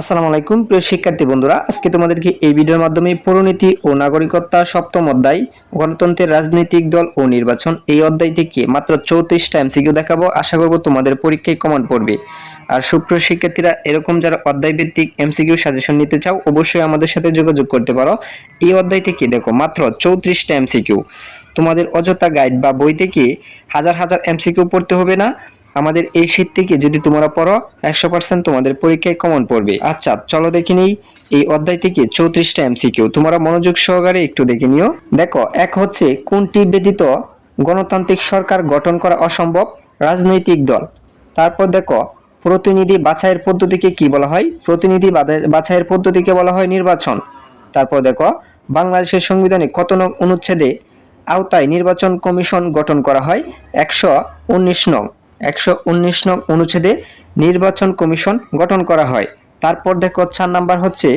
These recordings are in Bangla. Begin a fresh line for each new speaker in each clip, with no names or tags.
আসসালামু আলাইকুম, প্রিয় শিক্ষার্থী বন্ধুরা। আজকে তোমাদেরকে এই ভিডিওর মাধ্যমে পৌরনীতি ও নাগরিকত্ব সপ্তম অধ্যায়, গণতন্ত্রের রাজনৈতিক দল ও নির্বাচন। এই অধ্যায় থেকে মাত্র চৌত্রিশটা এমসিকিউ দেখাবো, আশা করব তোমাদের পরীক্ষায় কমন পড়বে। আর সুপ্রিয় শিক্ষার্থীরা, এরকম যারা অধ্যায় ভিত্তিক এমসিকিউ সাজেশন নিতে চাও, অবশ্যই আমাদের সাথে যোগাযোগ করতে পারো। এই অধ্যায় থেকে দেখো, মাত্র চৌত্রিশটা এমসিকিউ। তোমাদের অযথা গাইড বা বই থেকে হাজার হাজার এমসিকিউ পড়তে হবে না? আমাদের এই শীত থেকে যদি তোমরা পড়ো, একশো পার্সেন্ট তোমাদের পরীক্ষায় কমন পড়বে। আচ্ছা চলো দেখে নিই, এই অধ্যায় থেকে চৌত্রিশটা এমসিকিউ তোমরা মনোযোগ সহকারে একটু দেখে নিও। দেখো, এক হচ্ছে কোনটি ব্যতীত গণতান্ত্রিক সরকার গঠন করা অসম্ভব? রাজনৈতিক দল। তারপর দেখো, প্রতিনিধি বাছাইয়ের পদ্ধতিকে কি বলা হয়? প্রতিনিধি বাছাইয়ের পদ্ধতিকে বলা হয় নির্বাচন। তারপর দেখো, বাংলাদেশের সংবিধানে কত নং অনুচ্ছেদে আওতায় নির্বাচন কমিশন গঠন করা হয়? একশো উনিশ নং। একশো উনিশ নং অনুচ্ছেদে নির্বাচন কমিশন গঠন করা হয়। তারপর দেখো চার নাম্বার হচ্ছে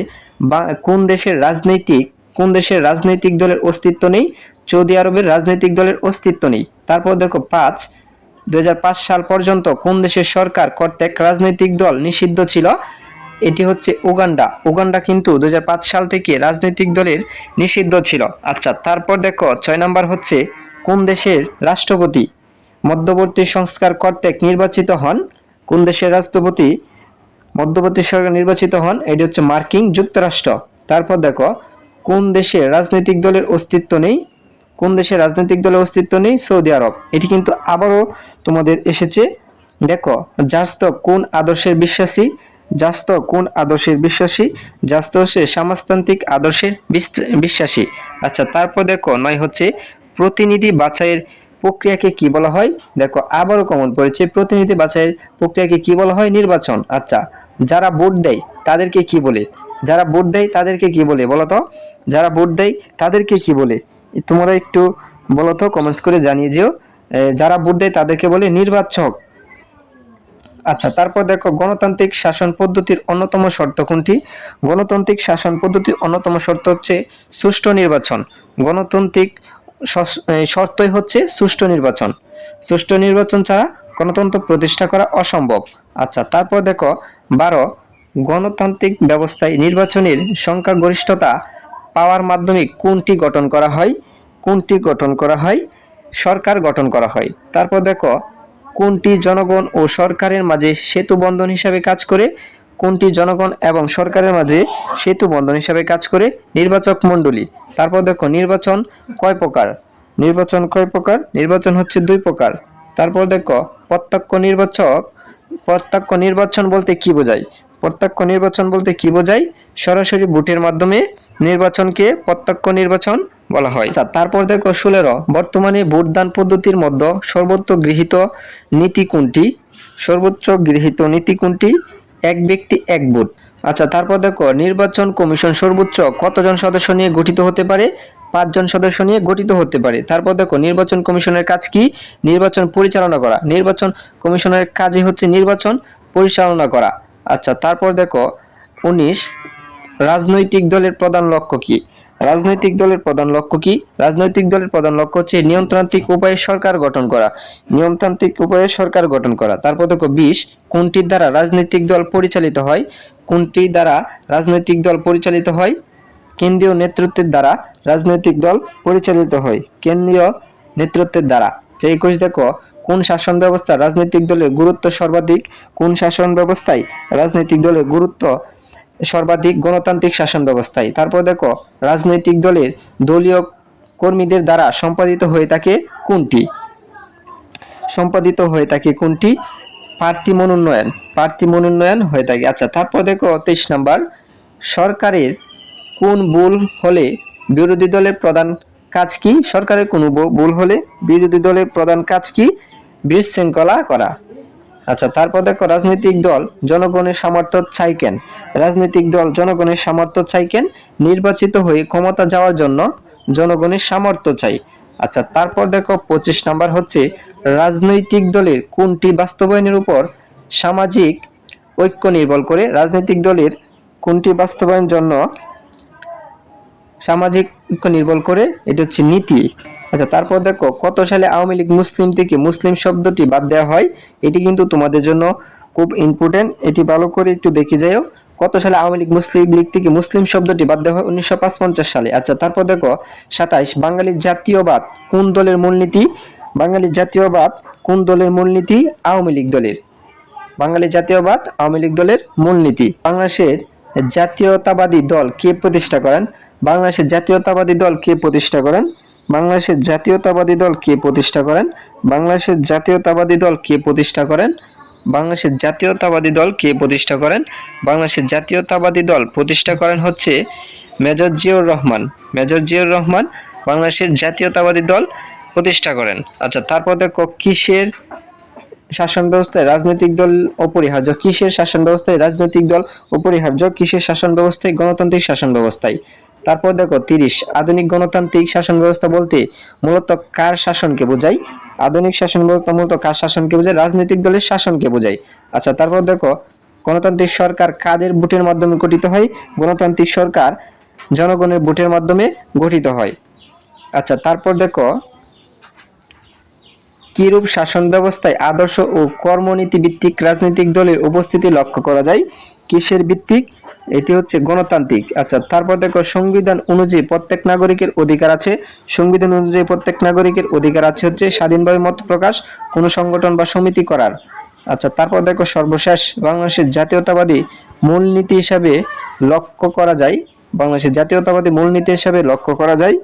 কোন দেশের রাজনৈতিক, কোন দেশের রাজনৈতিক দলের অস্তিত্ব নেই, সৌদি আরবের রাজনৈতিক দলের অস্তিত্ব নেই। তারপর দেখো পাঁচ, দুই সাল পর্যন্ত কোন দেশের সরকার কর্তৃক রাজনৈতিক দল নিষিদ্ধ ছিল, এটি হচ্ছে উগান্ডা। উগান্ডা কিন্তু দু হাজার পাঁচ সাল থেকে রাজনৈতিক দলের নিষিদ্ধ ছিল। আচ্ছা তারপর দেখো ছয় নাম্বার হচ্ছে, কোন দেশের রাষ্ট্রপতি মধ্যবর্তী সংস্কার কর্তৃক নির্বাচিত হন। কোন দেশের রাষ্ট্রপতি মধ্যবর্তী সরকার নির্বাচিত হন, এটি হচ্ছে মার্কিন যুক্তরাষ্ট্র। তারপর দেখো, কোন দেশের রাজনৈতিক দলের অস্তিত্ব নেই, কোন দেশের রাজনৈতিক দলের অস্তিত্ব নেই, সৌদি আরব। এটি কিন্তু আবারও তোমাদের এসেছে। দেখো, জাস্ত কোন আদর্শের বিশ্বাসী, জাস্ত কোন আদর্শের বিশ্বাসী, জাস্ত হচ্ছে সমাজতান্ত্রিক আদর্শের বিশ্বাসী। আচ্ছা তারপর দেখো, নয় হচ্ছে প্রতিনিধি বাছাইয়ের প্রক্রিয়াকে কি বলা হয়? দেখো, আবারও কমন পড়েছে, প্রতিনিধি বাছাইয়ের প্রক্রিয়াকে কি বলা হয়? নির্বাচন। আচ্ছা যারা ভোট দেয়, তাদেরকে কি বলে? যারা ভোট দেয়, তাদেরকে কি বলে বলো যারা ভোট দেয়, তাদেরকে কি বলে? তোমরা একটু বলো কমেন্টস করে জানিয়ে যেও। যারা ভোট দেয়, তাদেরকে বলে নির্বাচক। আচ্ছা তারপর দেখো, গণতান্ত্রিক শাসন পদ্ধতির অন্যতম শর্ত কোনটি? গণতান্ত্রিক শাসন পদ্ধতির অন্যতম শর্ত হচ্ছে সুষ্ঠু নির্বাচন। গণতান্ত্রিক শর্তই হচ্ছে সুষ্ঠু নির্বাচন। সুষ্ঠু নির্বাচন ছাড়া গণতন্ত্র প্রতিষ্ঠা করা অসম্ভব। আচ্ছা তারপর দেখো, বারো, গণতান্ত্রিক ব্যবস্থায় নির্বাচনের সংখ্যাগরিষ্ঠতা পাওয়ার মাধ্যমে কোনটি গঠন করা হয়, কোনটি গঠন করা হয়, সরকার গঠন করা হয়। তারপর দেখো, কোনটি জনগণ ও সরকারের মাঝে সেতু বন্ধন হিসাবে কাজ করে কোনটি জনগণ এবং সরকারের মাঝে সেতু বন্ধন হিসাবে কাজ করে? নির্বাচক মণ্ডলী। তারপর দেখো, নির্বাচন কয় প্রকার? নির্বাচন কয় প্রকার? নির্বাচন হচ্ছে দুই প্রকার। তারপর দেখো, প্রত্যক্ষ নির্বাচক, প্রত্যক্ষ নির্বাচন বলতে কি বোঝায়? প্রত্যক্ষ নির্বাচন বলতে কি বোঝায়? সরাসরি ভোটের মাধ্যমে নির্বাচনকে প্রত্যক্ষ নির্বাচন বলা হয়। আচ্ছা তারপর দেখো, ষোলেরো। বর্তমানে ভোটদান পদ্ধতির মধ্যে সর্বোচ্চ গৃহীত নীতি কোনটি? সর্বোচ্চ গৃহীত নীতি কোনটি? এক ব্যক্তি এক ভোট। আচ্ছা তারপর দেখো, নির্বাচন কমিশন সর্বোচ্চ কতজন সদস্য নিয়ে গঠিত হতে পারে? পাঁচজন সদস্য নিয়ে গঠিত হতে পারে। তারপর দেখো, নির্বাচন কমিশনের কাজ কি? নির্বাচন পরিচালনা করা। নির্বাচন কমিশনের কাজই হচ্ছে নির্বাচন পরিচালনা করা। আচ্ছা তারপর দেখো, উনিশ, রাজনৈতিক দলের প্রধান লক্ষ্য কি? রাজনৈতিক দলের প্রধান লক্ষ্য কি? রাজনৈতিক দলের প্রধান লক্ষ্য হচ্ছে নিয়মতান্ত্রিক উপায়ে সরকার গঠন করা। নিয়মতান্ত্রিক উপায়ে সরকার গঠন করা। তারপর দেখো বিশ, কোনটির দ্বারা রাজনৈতিক দল পরিচালিত হয়? কোনটি দ্বারা রাজনৈতিক দল পরিচালিত হয়? কেন্দ্রীয় নেতৃত্বের দ্বারা রাজনৈতিক দল পরিচালিত হয়। কেন্দ্রীয় নেতৃত্বের দ্বারা। তো একুশ দেখো, কোন শাসন ব্যবস্থা রাজনৈতিক দলের গুরুত্ব সর্বাধিক? কোন শাসন ব্যবস্থায় রাজনৈতিক দলের গুরুত্ব সর্বাধিক গণতান্ত্রিক শাসন ব্যবস্থায়। তারপর দেখো, রাজনৈতিক দলের দলীয় কর্মীদের দ্বারা সম্পাদিত হয়ে থাকে কোনটি? সম্পাদিত হয়ে থাকে কোনটি? প্রার্থী মনোনয়ন। প্রার্থী মনোনয়ন হয়ে থাকে। আচ্ছা তারপর দেখো, তেইশ নাম্বার। সরকারের কোন ভুল হলে বিরোধী দলের প্রধান কাজ কি? সরকারের কোনো ভুল হলে বিরোধী দলের প্রধান কাজ কি? বিশৃঙ্খলা করা। আচ্ছা তারপর দেখো, রাজনৈতিক দল জনগণের সামর্থ্য চাই কেন রাজনৈতিক দল জনগণের সামর্থ্য চাই কেন নির্বাচিত হয়ে ক্ষমতা যাওয়ার জন্য জনগণের সামর্থ্য চাই। আচ্ছা তারপর দেখো, পঁচিশ নাম্বার হচ্ছে, রাজনৈতিক দলের কোনটি বাস্তবায়নের উপর সামাজিক ঐক্য নির্ভর করে? রাজনৈতিক দলের কোনটি বাস্তবায়নের জন্য সামাজিক ঐক্য নির্ভর করে? এটা হচ্ছে নীতি। আচ্ছা তারপর দেখো, কত সালে আওয়ামী লীগ মুসলিম থেকে মুসলিম শব্দটি বাদ দেওয়া হয়, এটি কিন্তু তোমাদের জন্য খুব ইম্পর্টেন্ট এটি ভালো করে একটু দেখে যাও কত সালে আওয়ামী লীগ মুসলিম লীগ থেকে মুসলিম শব্দটি বাদ দেওয়া হয়? উনিশশো পঞ্চাশ সালে। আচ্ছা তারপর দেখো, সাতাইশ বাঙালি জাতীয়বাদ কোন দলের মূলনীতি? বাঙালি জাতীয়বাদ কোন দলের মূলনীতি? আওয়ামী লীগ দলের। বাঙালি জাতীয়বাদ আওয়ামী লীগ দলের মূলনীতি। বাংলাদেশের জাতীয়তাবাদী দল কে প্রতিষ্ঠা করেন? বাংলাদেশের জাতীয়তাবাদী দল কে প্রতিষ্ঠা করেন? বাংলাদেশের জাতীয়তাবাদী দল কে প্রতিষ্ঠা করেন? বাংলাদেশের জাতীয়তাবাদী দল কে প্রতিষ্ঠা করেন? বাংলাদেশের জাতীয়তাবাদী দল কে প্রতিষ্ঠা করেন? বাংলাদেশের জাতীয়তাবাদী দল প্রতিষ্ঠা করেন হচ্ছে মেজর জিয়র রহমান। মেজর জিয়র রহমান বাংলাদেশের জাতীয়তাবাদী দল প্রতিষ্ঠা করেন। আচ্ছা তারপর দেখো কিসের শাসন ব্যবস্থায় রাজনৈতিক দল অপরিহার্য? কিসের শাসন ব্যবস্থায় রাজনৈতিক দল অপরিহার্য? কিসের শাসন ব্যবস্থায়? গণতান্ত্রিক শাসন ব্যবস্থায়। তারপর দেখো, তিরিশ। আধুনিক গণতান্ত্রিক শাসন ব্যবস্থা বলতে মূলত কার শাসনকে বোঝায়? আধুনিক শাসন ব্যবস্থা মূলত কার শাসনকে বোঝায়? রাজনৈতিক দলের শাসনকে বোঝায়। আচ্ছা তারপর দেখো, গণতান্ত্রিক সরকার কাদের ভোটের মাধ্যমে গঠিত হয়? গণতান্ত্রিক সরকার জনগণের ভোটের মাধ্যমে গঠিত হয়। আচ্ছা তারপর দেখো, কিরূপ শাসন ব্যবস্থায় আদর্শ ও কর্মনীতি ভিত্তিক রাজনৈতিক দলের উপস্থিতি লক্ষ্য করা যায়? কিসের ভিত্তিক? এটি হচ্ছে গণতান্ত্রিক। আচ্ছা তারপর দেখো, সংবিধান অনুযায়ী প্রত্যেক নাগরিকের অধিকার আছে। সংবিধান অনুযায়ী প্রত্যেক নাগরিকের অধিকার আছে হচ্ছে স্বাধীনভাবে মত প্রকাশ, কোনো সংগঠন বা সমিতি করার। আচ্ছা তারপর দেখো, সর্বশেষ, বাংলাদেশের জাতীয়তাবাদী মূলনীতি হিসাবে লক্ষ্য করা যায়। বাংলাদেশের জাতীয়তাবাদী মূলনীতি হিসাবে লক্ষ্য করা যায়।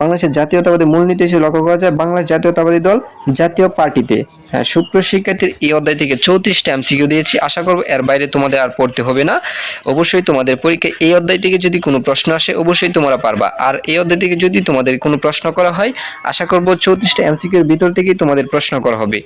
বাংলাদেশের জাতীয়তাবাদী মূলনীতি হিসেবে লক্ষ্য করা যায়, বাংলাদেশ জাতীয়তাবাদী দল জাতীয় পার্টিতে। হ্যাঁ সুপ্র শিক্ষার্থীর এই অধ্যায় থেকে চৌত্রিশটা এমসিকিউ দিয়েছি। আশা করব এর বাইরে তোমাদের আর পড়তে হবে না। অবশ্যই তোমাদের পরীক্ষায় এই অধ্যায় থেকে যদি কোনো প্রশ্ন আসে, অবশ্যই তোমরা পারবা। আর এই অধ্যায় থেকে যদি তোমাদের কোনো প্রশ্ন করা হয়, আশা করব চৌত্রিশটা এমসিকিউর ভিতর থেকেই তোমাদের প্রশ্ন করা হবে।